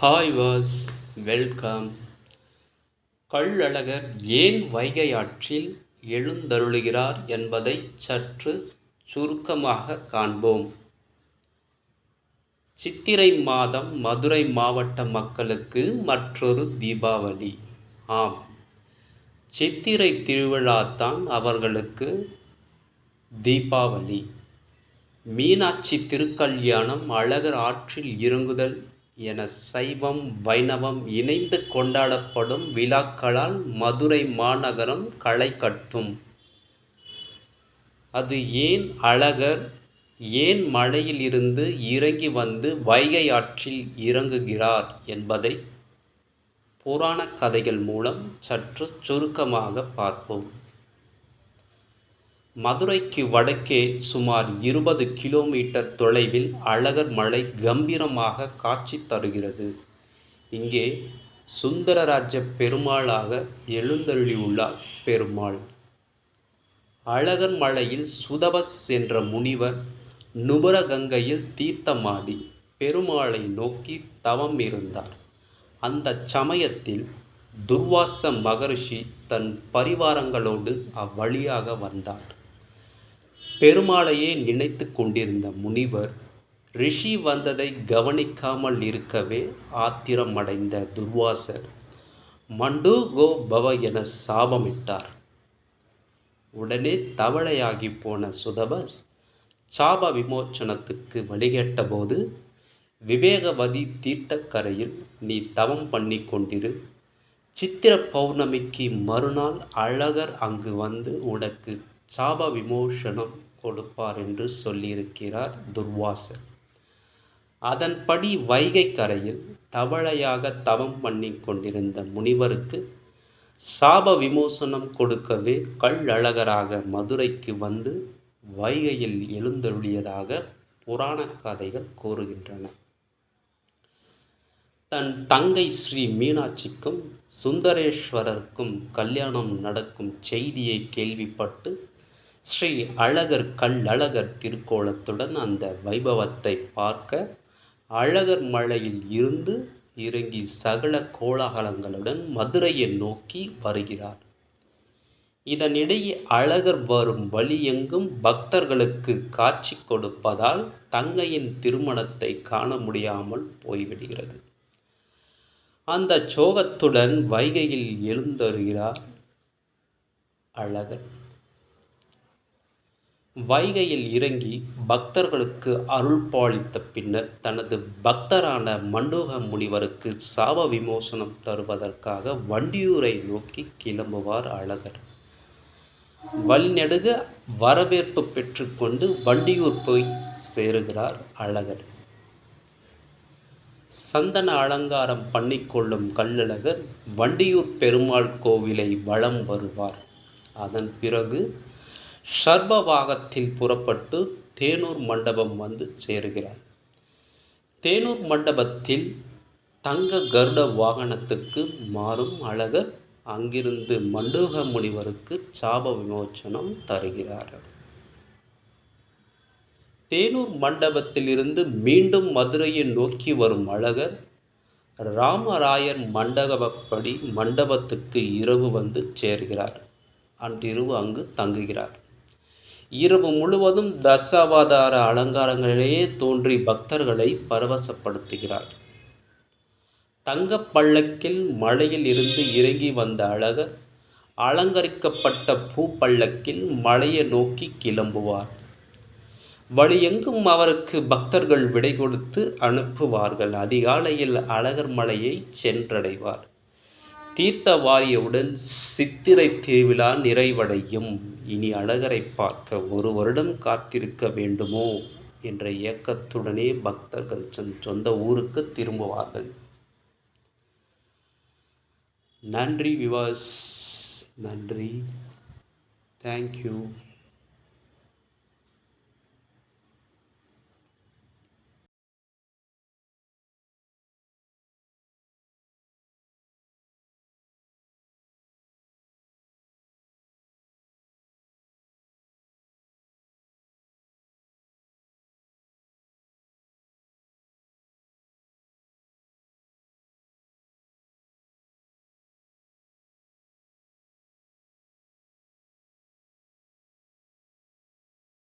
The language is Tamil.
ஹாய் வாஸ் வெல்கம் கள்ளழகர் ஏன் வைகை ஆற்றில் எழுந்தருளுகிறார் என்பதை சற்று சுருக்கமாக காண்போம். சித்திரை மாதம் மதுரை மாவட்ட மக்களுக்கு மற்றொரு தீபாவளி. ஆம். சித்திரை திருவிழாத்தான் அவர்களுக்கு தீபாவளி. மீனாட்சி திருக்கல்யாணம் அழகர் ஆற்றில் இறங்குதல் என சைவம் வைணவம் இணைந்து கொண்டாடப்படும் விழாக்களால் மதுரை மாநகரம் களை கட்டும். அது ஏன் அழகர்? ஏன் மலையிலிருந்து இறங்கி வந்து வைகை ஆற்றில் இறங்குகிறார் என்பதை புராண கதைகள் மூலம் சற்று சுருக்கமாக பார்ப்போம். மதுரைக்கு வடக்கே சுமார் இருபது கிலோமீட்டர் தொலைவில் அழகர் மலை கம்பீரமாக காட்சி தருகிறது. இங்கே சுந்தரராஜ பெருமாளாக எழுந்தருளியுள்ளார் பெருமாள். அழகர் மலையில் சுதபஸ் என்ற முனிவர் நுபரகங்கையில் தீர்த்தமாடி பெருமாளை நோக்கி தவம் இருந்தார். அந்த சமயத்தில் துர்வாச மகரிஷி தன் பரிவாரங்களோடு அவ்வழியாக வந்தார். பெருமாளையே நினைத்து கொண்டிருந்த முனிவர் ரிஷி வந்ததை கவனிக்காமல் இருக்கவே ஆத்திரமடைந்த துர்வாசர் மண்டூகோ பவ என சாபமிட்டார். உடனே தவளையாகி போன சுதபஸ் சாப விமோச்சனத்துக்கு வழிகேட்டபோது விவேகவதி தீர்த்தக்கரையில் நீ தவம் பண்ணி கொண்டிரு. சித்திர பௌர்ணமிக்கு மறுநாள் அழகர் அங்கு வந்து உனக்கு சாப விமோசனம் கொடுப்பார் என்று சொல்லியிருக்கிறார் துர்வாசர். அதன்படி வைகை கரையில் தவளையாக தவம் பண்ணி கொண்டிருந்த முனிவருக்கு சாப விமோசனம் கொடுக்கவே கள்ளழகராக மதுரைக்கு வந்து வைகையில் எழுந்தருளியதாக புராண கதைகள் கூறுகின்றன. தன் தங்கை ஸ்ரீ மீனாட்சிக்கும் சுந்தரேஸ்வரருக்கும் கல்யாணம் நடக்கும் செய்தியை கேள்விப்பட்டு ஸ்ரீ அழகர் கல்லழகர் திருக்கோலத்துடன் அந்த வைபவத்தை பார்க்க அழகர் மலையில் இருந்து இறங்கி சகல கோலாகலங்களுடன் மதுரையை நோக்கி வருகிறார். இதனிடையே அழகர் வரும் வழி எங்கும் பக்தர்களுக்கு காட்சி கொடுப்பதால் தங்கையின் திருமணத்தை காண முடியாமல் போய்விடுகிறது. அந்த சோகத்துடன் வைகையில் எழுந்தருகிறார் அழகர். வைகையில் இறங்கி பக்தர்களுக்கு அருள் பாலித்த பின்னர் தனது பக்தரான மண்டோக முனிவருக்கு சாப விமோசனம் தருவதற்காக வண்டியூரை நோக்கி கிளம்புவார் அழகர். வழிநெடுக வரவேற்பு பெற்றுக்கொண்டு வண்டியூர் போய் சேருகிறார் அழகர். சந்தன அலங்காரம் பண்ணிக்கொள்ளும் கல்லழகர் வண்டியூர் பெருமாள் கோவிலை வலம் வருவார். அதன் பிறகு சர்பவாகத்தில் புறப்பட்டு தேனூர் மண்டபம் வந்து சேருகிறார். தேனூர் மண்டபத்தில் தங்க கருட வாகனத்துக்கு மாறும் அழகர் அங்கிருந்து மண்டூக முனிவருக்கு சாப விமோச்சனம் தருகிறார். தேனூர் மண்டபத்திலிருந்து மீண்டும் மதுரையை நோக்கி வரும் அழகர் ராமராயர் மண்டபப்படி மண்டபத்துக்கு இரவு வந்து சேர்கிறார். அன்றிரவு அங்கு தங்குகிறார். இரவு முழுவதும் தசாவதார அலங்காரங்களிலேயே தோன்றி பக்தர்களை பரவசப்படுத்துகிறார். தங்க பள்ளக்கில் மலையில் இருந்து இறங்கி வந்த அழகர் அலங்கரிக்கப்பட்ட பூ பள்ளக்கில் மலையை நோக்கி கிளம்புவார். வழியெங்கும் அவருக்கு பக்தர்கள் விடை கொடுத்து அனுப்புவார்கள். அதிகாலையில் அழகர் மலையை சென்றடைவார். தீர்த்த வாரியவுடன் சித்திரை திருவிழா நிறைவடையும். இனி அழகரை பார்க்க ஒரு வருடம் காத்திருக்க வேண்டுமோ? என்ற இயக்கத்துடனே பக்தர்கள் சொந்த ஊருக்கு திரும்புவார்கள். நன்றி விவாஸ். நன்றி. தேங்க்யூ